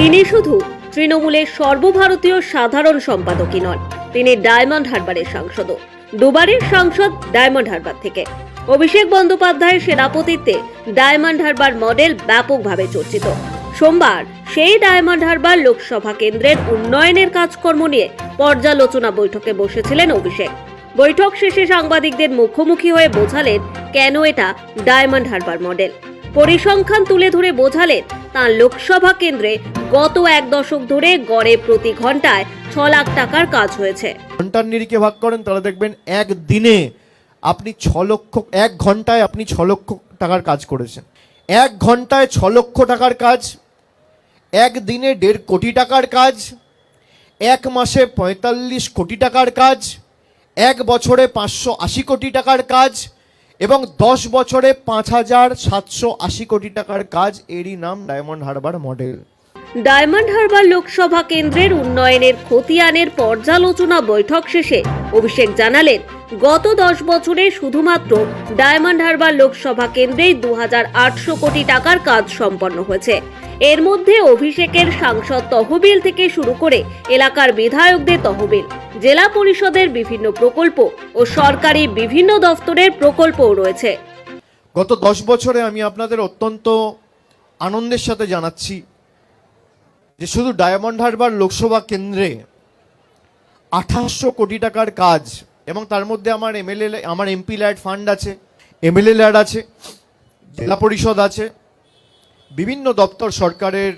তিনি শুধু তৃণমূলের সর্বভারতীয় সাধারণ সম্পাদকই নন, তিনি ডায়মন্ড হারবারের সাংসদও। দুবারের সাংসদ ডায়মন্ড হারবার থেকে। অভিষেক বন্দ্যোপাধ্যায়ের সেনাপতিত্বে ডায়মন্ড হারবার মডেল ব্যাপকভাবে চর্চিত। সোমবার সেই ডায়মন্ড হারবার লোকসভা কেন্দ্রের উন্নয়নের কাজকর্ম নিয়ে পর্যালোচনা বৈঠকে বসেছিলেন অভিষেক। বৈঠক শেষে সাংবাদিকদের মুখোমুখি হয়ে বোঝালেন কেন এটা ডায়মন্ড হারবার মডেল। পরিসংখ্যান তুলে ধরে বোঝালেন, তাঁর লোকসভা কেন্দ্রে গত এক দশক ধরে গড়ে প্রতি ঘন্টায় ছ লাখ টাকার কাজ হয়েছে। ঘণ্টার নিরিখে ভাগ করেন, তাহলে দেখবেন এক দিনে আপনি ছ লক্ষ, এক ঘন্টায় আপনি ছ লক্ষ টাকার কাজ করেছেন। এক ঘন্টায় ছ লক্ষ টাকার কাজ এক দিনে দেড় কোটি টাকার কাজ, এক মাসে পঁয়তাল্লিশ কোটি টাকার কাজ, এক বছরে পাঁচশো আশি কোটি টাকার কাজ এবং দশ বছরে পাঁচ হাজার সাতশো আশি কোটি টাকার কাজ এরই নাম diamond Harbour model. Diamond Harbour Lok Sabha কেন্দ্রের উন্নয়নের খতিয়ানের পর্যালোচনা বৈঠক শেষে অভিষেক জানালেন, গত দশ বছরে শুধুমাত্র ডায়মন্ড হারবার লোকসভা কেন্দ্রেই দু হাজার আটশো কোটি টাকার কাজ সম্পন্ন হয়েছে। এর মধ্যে অভিষেকের সাংসদ তহবিল থেকে শুরু করে এলাকার বিধায়কদের তহবিল, জেলা পরিষদের বিভিন্ন প্রকল্প ও সরকারি বিভিন্ন দফতরের প্রকল্পও রয়েছে। গত দশ বছরে আমি আপনাদের অত্যন্ত আনন্দের সাথে জানাচ্ছি যে শুধু ডায়মন্ড হারবার লোকসভা কেন্দ্রে আঠাশশো কোটি টাকার কাজ এবং তার মধ্যে আমার এমএলএ, আমার এমপি ল্যাড ফান্ড আছে, এমএলএ ল্যাড আছে, জেলা পরিষদ আছে বিভিন্ন দপ্তর সরকারের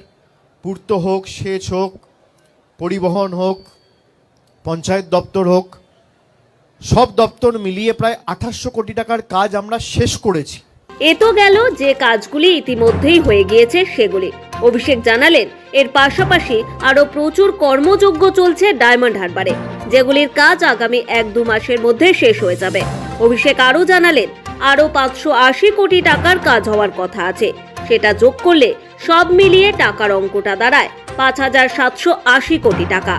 পূর্ত হোক, সেচ হোক, পরিবহন হোক, পঞ্চায়েত দপ্তর হোক, সব দপ্তর মিলিয়ে প্রায় আঠাশশো কোটি টাকার কাজ আমরা শেষ করেছি। এ তো গেল যে কাজগুলি ইতিমধ্যেই হয়ে গিয়েছে সেগুলি। অভিষেক জানালেন, এর পাশাপাশি আরও প্রচুর কর্মযোগ্য চলছে ডায়মন্ড হারবারে, যেগুলির কাজ আগামী এক দু মাসের মধ্যে শেষ হয়ে যাবে। অভিষেক আরও জানালেন আরও পাঁচশো আশি কোটি টাকার কাজ হওয়ার কথা আছে। সেটা যোগ করলে সব মিলিয়ে টাকার অঙ্কটা দাঁড়ায় পাঁচ হাজার সাতশো আশি কোটি টাকা।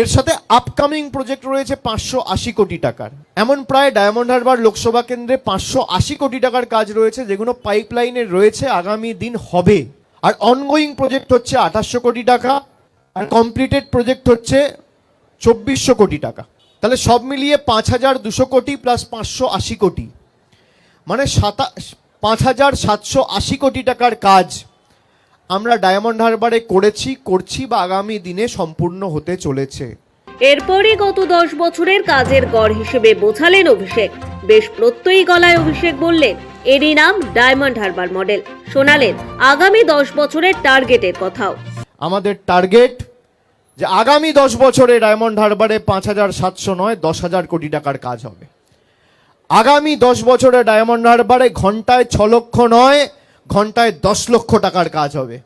এর সাথে আপকামিং প্রজেক্ট রয়েছে পাঁচশো আশি কোটি টাকার। এমন প্রায় ডায়মন্ড হারবার লোকসভা কেন্দ্রে পাঁচশো আশি কোটি টাকার কাজ রয়েছে, যেগুলো পাইপলাইনে রয়েছে, আগামী দিন হবে। আর অনগোয়িং প্রজেক্ট হচ্ছে আঠাশশো কোটি টাকা, আর কমপ্লিটেড প্রজেক্ট হচ্ছে চব্বিশশো কোটি টাকা। তাহলে সব মিলিয়ে পাঁচ হাজার দুশো কোটি প্লাস পাঁচশো আশি কোটি। মানে সাতা পাঁচ হাজার সাতশো আশি কোটি টাকার কাজ আমরা ডায়মন্ড হারবারে করেছি করছি বা আগামী দিনে সম্পূর্ণ হতে চলেছে। এরপরই গত দশ বছরের কাজের গড় হিসেবে বোঝালেন অভিষেক। বেশ প্রত্যয়ী গলায় অভিষেক বললেন এরই নাম ডায়মন্ড হারবার মডেল। শোনালেন আগামী দশ বছরের টার্গেটের কথাও। আমাদের টার্গেট যে আগামী দশ বছরে ডায়মন্ড হারবারে পাঁচ হাজার সাতশো নয় দশ হাজার কোটি টাকার কাজ হবে। আগামী দশ বছরে ডায়মন্ড হারবারে ঘন্টায় ছ লক্ষ নয়, ঘন্টায় দশ লক্ষ টাকার কাজ হবে।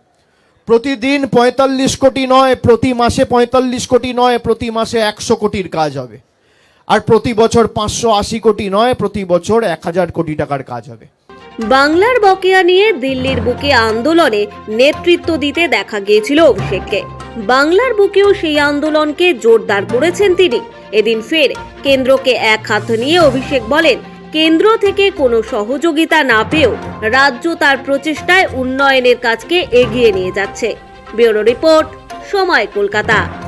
প্রতিদিন পঁয়তাল্লিশ কোটি নয়, প্রতি মাসে পঁয়তাল্লিশ কোটি নয়, প্রতি মাসে একশো কোটির কাজ হবে। আর প্রতি বছর পাঁচশো আশি কোটি নয়, প্রতি বছর এক হাজার কোটি টাকার কাজ হবে। বাংলার বকেয়া নিয়ে দিল্লির বুকে আন্দোলনে নেতৃত্ব দিতে দেখা গিয়েছিল অভিষেককে। বাংলার বুকেও সেই আন্দোলনকে জোরদার করেছেন তিনি। এদিন ফের কেন্দ্রকে এক হাত নিয়ে অভিষেক বলেন, কেন্দ্র থেকে কোনো সহযোগিতা না পেয়েও রাজ্য তার প্রচেষ্টায় উন্নয়নের কাজকে এগিয়ে নিয়ে যাচ্ছে। ব্যুরো রিপোর্ট, সময় কলকাতা।